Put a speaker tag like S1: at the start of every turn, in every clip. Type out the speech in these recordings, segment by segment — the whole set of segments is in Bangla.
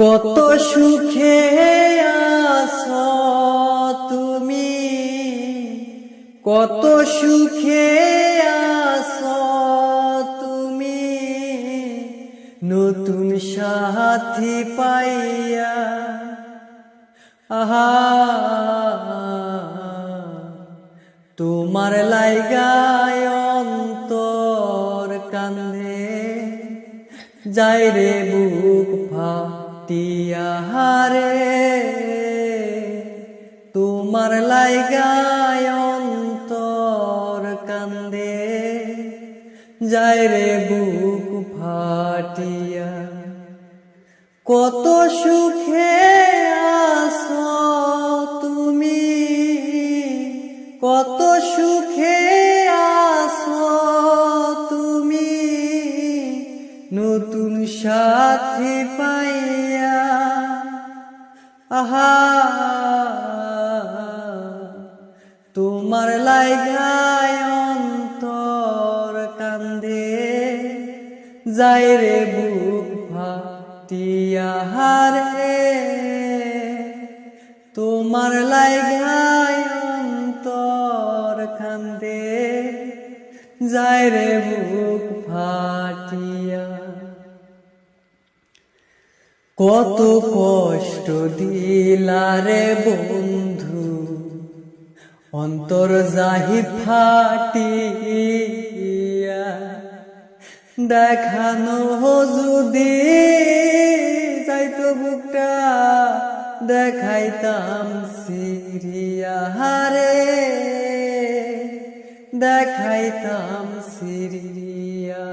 S1: কত সুখে তুমি? কত সুখে তুমি? নতুন সাথী পাইয়া, আহা! তোমার লাইগায় অন্তর কান্দে যাই রে বুক ফাটিয়া হারে তোমার লাইগায় অন্তর কান্দে যাই রে বুক ফাটিয়া কত সুখে নতুন সাথী পাইয়া, আহা, তোমার লাইগায় অন্তর কান্দে, যাই রে বুক ফাটিয়া হারে তোমার লাইগায় অন্তর কান্দে, যাই রে বুক কত কষ্ট দিলারে বন্ধু। অন্তর যাহি ফাটিয়া দেখানো যদি যাইতো বুকটা, দেখাইতাম সিরিয়া হারে। দেখাইতাম সিরিয়া।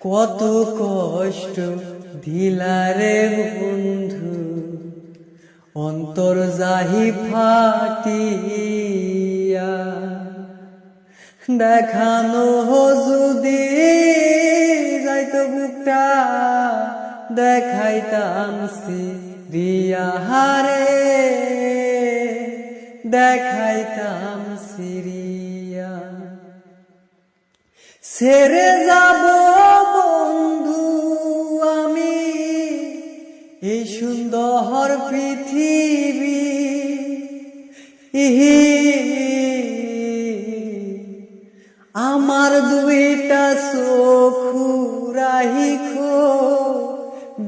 S1: কত কষ্ট দিলারে বন্ধু, অন্তর যাহি ফাটিয়া। দেখানো যদি যাইতো বুকটা, দেখাইতাম সিরিয়া হারে। দেখাইতাম সিরিয়া। ছেড়ে যাব এই সুন্দর পৃথিবী আমার দুইটা চোখু রাহিখো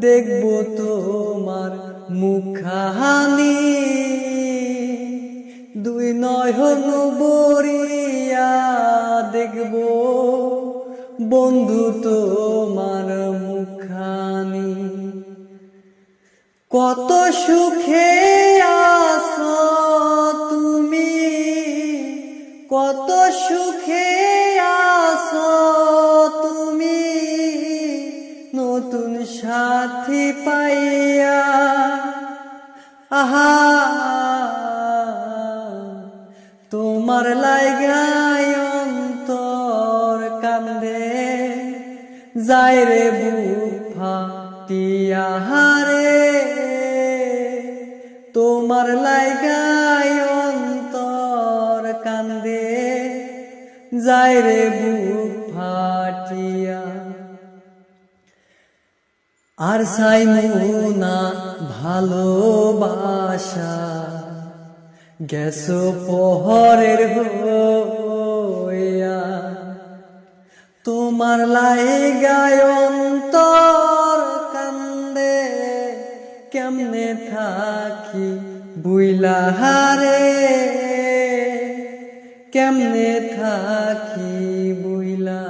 S1: দেখব তোমার মুখাহানি। দুই নয়ন বরিয়া দেখব বন্ধু তোমার কত সুখে আছো তুমি? কত সুখে আছো তুমি? নতুন সাথী পাইয়া, আহা! তোমার লাইগায় অন্তর কান্দে যাই রে বুক ফাটিয়া হারে। তোমার লাইগায় অন্তর কান্দে যাই রে বুক ফাটিয়া। আর সাইমুনা ভালোবাসা, গেছো পহরের হইয়া। তোমার লাইগায় কেমনে থাকি বুইলা হারে? কেমনে থাকি বুইলা?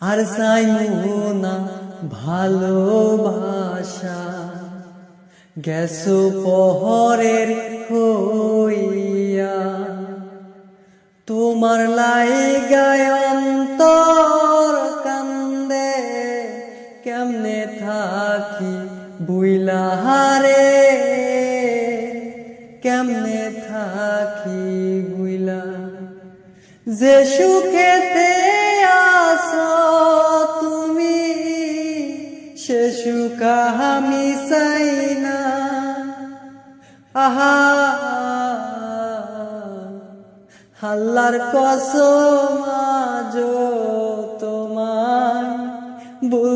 S1: আর সাইমুনা ভালোবাসা। গেছো পহরের হইয়া তোমার লাই অন্তর বুইলা হারে কেমনে থাকি বুইলা যে সুখেতে আসো তুমি, সে সুখ আমি চাই না। আহা হাল্লার কসম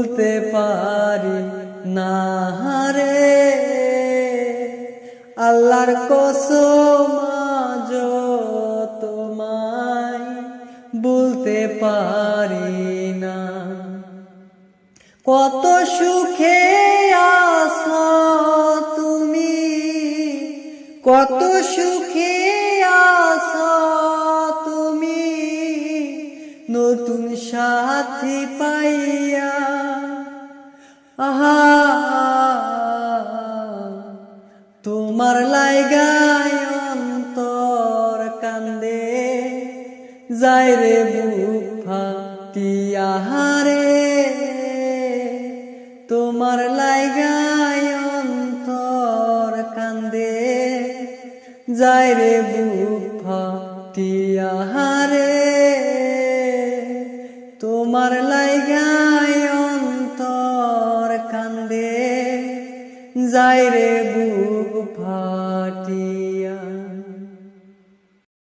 S1: বলতে পারি না রে আল্লাহর কসম তোমায় বলতে পারি না। কত সুখে আছো তুমি, কত সুখে আছো তুমি, নতুন সাথী পাইয়া তোমার লাইগায় অন্তর কান্দে যায় রে বুক ফাটিয়া হারে তোমার লাইগায় অন্তর কান্দে যায় রে বুক ফাটিয়া হারে তোমার লাইগায় অন্তর কান্দে যায় রে ফাটিয়া